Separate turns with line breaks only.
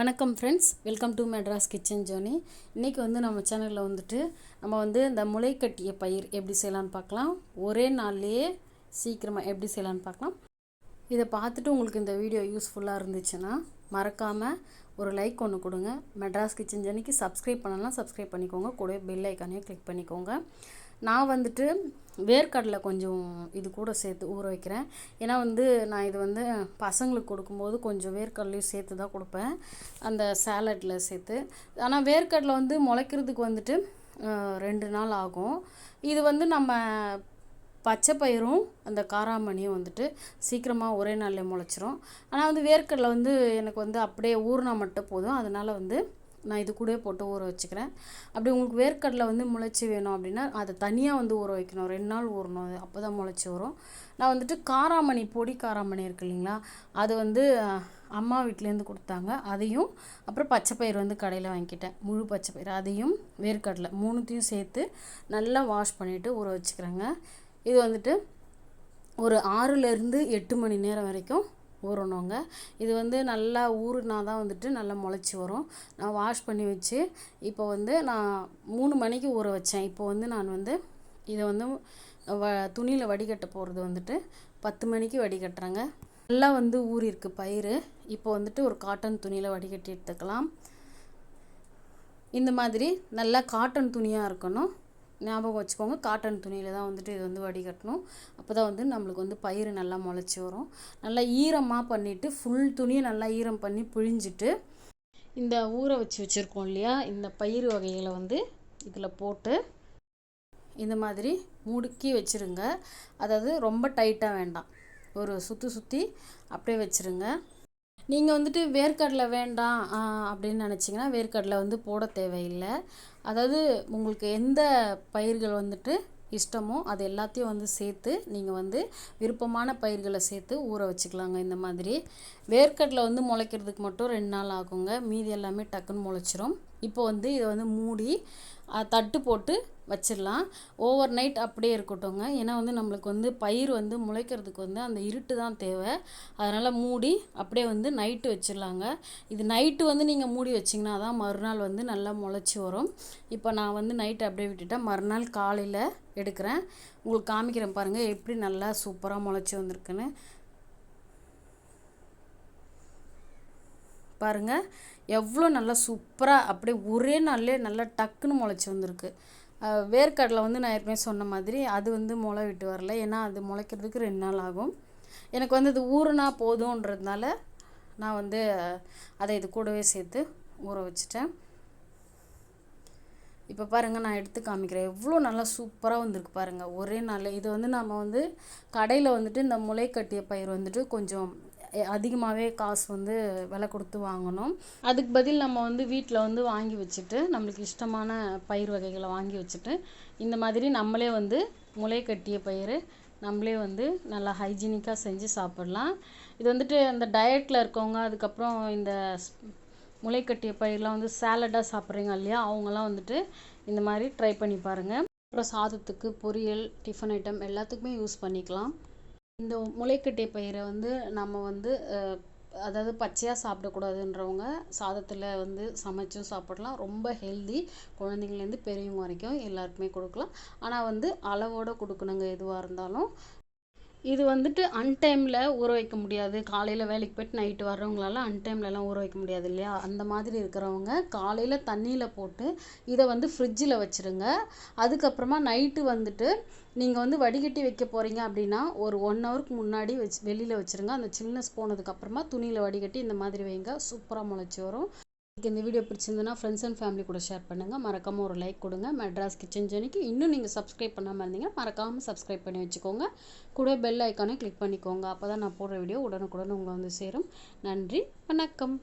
வணக்கம் friends welcome to Madras kitchen ஜோனி இன்றைக்கி வந்து நம்ம சேனலில் வந்துட்டு நம்ம வந்து இந்த முளை கட்டிய பயிர் எப்படி செய்யலான்னு பார்க்கலாம். ஒரே நாள்லேயே சீக்கிரமாக எப்படி செய்யலான்னு பார்க்கலாம். இதை பார்த்துட்டு உங்களுக்கு இந்த வீடியோ யூஸ்ஃபுல்லாக இருந்துச்சுன்னா மறக்காமல் ஒரு லைக் ஒன்று கொடுங்க. மெட்ராஸ் கிச்சன் ஜோனிக்கு சப்ஸ்கிரைப் பண்ணலாம் சப்ஸ்கிரைப் பண்ணிக்கோங்க. கூட பெல் ஐக்கானையும் கிளிக் பண்ணிக்கோங்க. நான் வந்துட்டு வேர்க்கடலை கொஞ்சம் இது கூட சேர்த்து ஊற வைக்கிறேன். ஏன்னா வந்து நான் இது வந்து பசங்களுக்கு கொடுக்கும்போது கொஞ்சம் வேர்க்கடலையும் சேர்த்து தான் கொடுப்பேன். அந்த சேலட்டில் சேர்த்து. ஆனால் வேர்க்கடலை வந்து முளைக்கிறதுக்கு வந்துட்டு ரெண்டு நாள் ஆகும். இது வந்து நம்ம பச்சை பயிரும் அந்த காராமணியும் வந்துட்டு சீக்கிரமாக ஒரே நாளில் முளைச்சிரும். ஆனால் வந்து வேர்க்கடலை வந்து எனக்கு வந்து அப்படியே ஊறினா மட்டும் போதும். அதனால் வந்து நான் இது கூடவே போட்டு ஊற வச்சுக்கிறேன். அப்படி உங்களுக்கு வேர்க்கடலை வந்து முளைச்சி வேணும் அப்படின்னா அதை தனியாக வந்து ஊற வைக்கணும். ரெண்டு நாள் ஊறணும். அது அப்போ தான் முளைச்சி வரும் நான் வந்துட்டு காராமணி பொடி காராமணி இருக்கு இல்லைங்களா? அது வந்து அம்மா வீட்லேருந்து கொடுத்தாங்க. அதையும் அப்புறம் பச்சைப்பயிர் வந்து கடையில் வாங்கிக்கிட்டேன். முழு பச்சைப்பயிர் அதையும் வேர்க்கடலை மூணுத்தையும் சேர்த்து நல்லா வாஷ் பண்ணிவிட்டு ஊற வச்சுக்கிறேங்க. இது வந்துட்டு ஒரு ஆறுலேருந்து எட்டு மணி நேரம் வரைக்கும் ஊறணுங்க. இது வந்து நல்லா ஊறுனா தான் வந்துட்டு நல்லா முளைச்சி வரும். நான் வாஷ் பண்ணி வச்சு இப்போ வந்து நான் மூணு மணிக்கு ஊற வச்சேன். இப்போ வந்து நான் வந்து இதை வந்து வ துணியில் வடிகட்ட போகிறது வந்துட்டு பத்து மணிக்கு வடிகட்டுறேங்க. நல்லா வந்து ஊறிருக்கு பயிர் இப்போ வந்துட்டு ஒரு காட்டன் துணியில் வடிகட்டி எடுத்துக்கலாம் இந்த மாதிரி நல்லா காட்டன் துணியாக இருக்கணும். ஞாபகம் வச்சுக்கோங்க. காட்டன் துணியில் தான் வந்துட்டு இது வந்து வடிகட்டணும் அப்போ தான் வந்து நம்மளுக்கு வந்து பயிர் நல்லா முளைச்சி வரும். நல்லா ஈரமாக பண்ணிவிட்டு ஃபுல் துணியை நல்லா ஈரம் பண்ணி பிழிஞ்சிட்டு இந்த ஊற வச்சு வச்சுருக்கோம் இல்லையா? இந்த பயிர் வகைகளை வந்து இதில் போட்டு இந்த மாதிரி முடுக்கி வச்சுருங்க. அதாவது ரொம்ப டைட்டாக வேண்டாம். ஒரு சுற்றி சுற்றி அப்படியே வச்சுருங்க. நீங்கள் வந்துட்டு வேர்க்கடலை வேண்டாம் அப்படின்னு நினச்சிங்கன்னா வேர்க்கடலை வந்து போட தேவையில்லை. அதாவது உங்களுக்கு எந்த பயிர்கள் வந்துட்டு இஷ்டமோ அது எல்லாத்தையும் வந்து சேர்த்து நீங்கள் வந்து விருப்பமான பயிர்களை சேர்த்து ஊற வச்சுக்கலாங்க இந்த மாதிரி. வேர்க்கடலை வந்து முளைக்கிறதுக்கு மட்டும் ரெண்டு நாள் ஆகுங்க. மீதி எல்லாமே டக்குன்னு முளைச்சிரும். இப்போ வந்து இதை வந்து மூடி தட்டு போட்டு வச்சிடலாம். ஓவர் நைட் அப்படியே இருக்கட்டும்ங்க. ஏன்னா வந்து நம்மளுக்கு வந்து பயிர் வந்து முளைக்கிறதுக்கு வந்து அந்த இருட்டு தான் தேவை. அதனால் மூடி அப்படியே வந்து நைட்டு வச்சிடலாங்க. இது நைட்டு வந்து நீங்கள் மூடி வச்சிங்கன்னா தான் மறுநாள் வந்து நல்லா முளைச்சி வரும். இப்போ நான் வந்து நைட்டு அப்படியே விட்டுட்டேன் மறுநாள் காலையில் எடுக்கிறேன். உங்களுக்கு காமிக்கிறேன் பாருங்கள் எப்படி நல்லா சூப்பராக முளைச்சி வந்திருக்குன்னு. பாருங்கள் எவ்வளோ நல்லா சூப்பராக அப்படியே ஒரே நாள்லே நல்லா டக்குன்னு முளைச்சி வந்திருக்கு. வேர்க்கடலை வந்து நான் ஏற்கனவே சொன்ன மாதிரி அது வந்து முளை விட்டு வரல. ஏன்னா அது முளைக்கிறதுக்கு ரெண்டு நாள் ஆகும். எனக்கு வந்து அது ஊறுனா போதுன்றதுனால நான் வந்து அதை இது கூடவே சேர்த்து ஊற வச்சுட்டேன். இப்போ பாருங்கள் நான் எடுத்து காமிக்கிறேன். எவ்வளோ நல்லா சூப்பராக வந்திருக்கு பாருங்கள் ஒரே நாள் இது வந்து நம்ம வந்து கடையில் வந்துட்டு இந்த முளை கட்டிய பயிர் வந்துட்டு கொஞ்சம் அதிகமாகவே காசு வந்து விலை கொடுத்து வாங்கணும். அதுக்கு பதில் நம்ம வந்து வீட்டில் வந்து வாங்கி வச்சுட்டு நம்மளுக்கு இஷ்டமான பயிர் வகைகளை வாங்கி வச்சுட்டு இந்த மாதிரி நம்மளே வந்து முளை கட்டிய பயிர் நம்மளே வந்து நல்லா ஹைஜீனிக்காக செஞ்சு சாப்பிட்லாம். இது வந்துட்டு அந்த டயட்டில் இருக்கவங்க அதுக்கப்புறம் இந்த ஸ்- முளைக்கட்டிய பயிரெலாம் வந்து சேலடாக சாப்பிட்றீங்க இல்லையா அவங்கெல்லாம் வந்துட்டு இந்த மாதிரி ட்ரை பண்ணி பாருங்கள் அப்புறம் சாதத்துக்கு பொரியல் டிஃபன் ஐட்டம் எல்லாத்துக்குமே யூஸ் பண்ணிக்கலாம். இந்த முளைக்கட்டை பயிரை வந்து நம்ம வந்து அதாவது பச்சையாக சாப்பிடக்கூடாதுன்றவங்க சாதத்தில் வந்து சமைச்சும் சாப்பிடலாம். ரொம்ப ஹெல்தி குழந்தைங்கள்லேருந்து பெரியவங்க வரைக்கும் எல்லாருக்குமே கொடுக்கலாம். ஆனால் வந்து அளவோட கொடுக்கணுங்க எதுவாக இருந்தாலும். இது வந்துட்டு அன்டைமில் ஊற வைக்க முடியாது. காலையில் வேலைக்கு போயிட்டு நைட்டு வர்றவங்களால அன்டைம்லலாம் ஊற வைக்க முடியாது இல்லையா? அந்த மாதிரி இருக்கிறவங்க காலையில் தண்ணியில் போட்டு இதை வந்து ஃப்ரிட்ஜில் வச்சுருங்க. அதுக்கப்புறமா நைட்டு வந்துட்டு நீங்கள் வந்து வடிகட்டி வைக்க போகிறீங்க அப்படின்னா ஒரு ஒன் ஹவருக்கு முன்னாடி வச்சு வெளியில் வச்சுருங்க. அந்த சில்னஸ் போனதுக்கப்புறமா துணியில் வடிகட்டி இந்த மாதிரி வைங்க. சூப்பராக முளைச்சி வரும். உங்களுக்கு இந்த வீடியோ பிடிச்சிருந்ததுன்னா ஃப்ரெண்ட்ஸ் அண்ட் ஃபேமிலி கூட ஷேர் பண்ணுங்கள் மறக்காமல் ஒரு லைக் கொடுங்க. மெட்ராஸ் கிச்சன் ஜெனிக்கு இன்னும் நீங்கள் சப்ஸ்கிரைப் பண்ணாமல் இருந்தீங்கன்னா மறக்காமல் சப்ஸ்கிரைப் பண்ணி வச்சுக்கோங்க. கூட பெல் ஐக்கானே கிளிக் பண்ணிக்கோங்க. அப்போ தான் நான் போடுற வீடியோ உடனுக்குடன் உங்களை வந்து சேரும். நன்றி. வணக்கம்.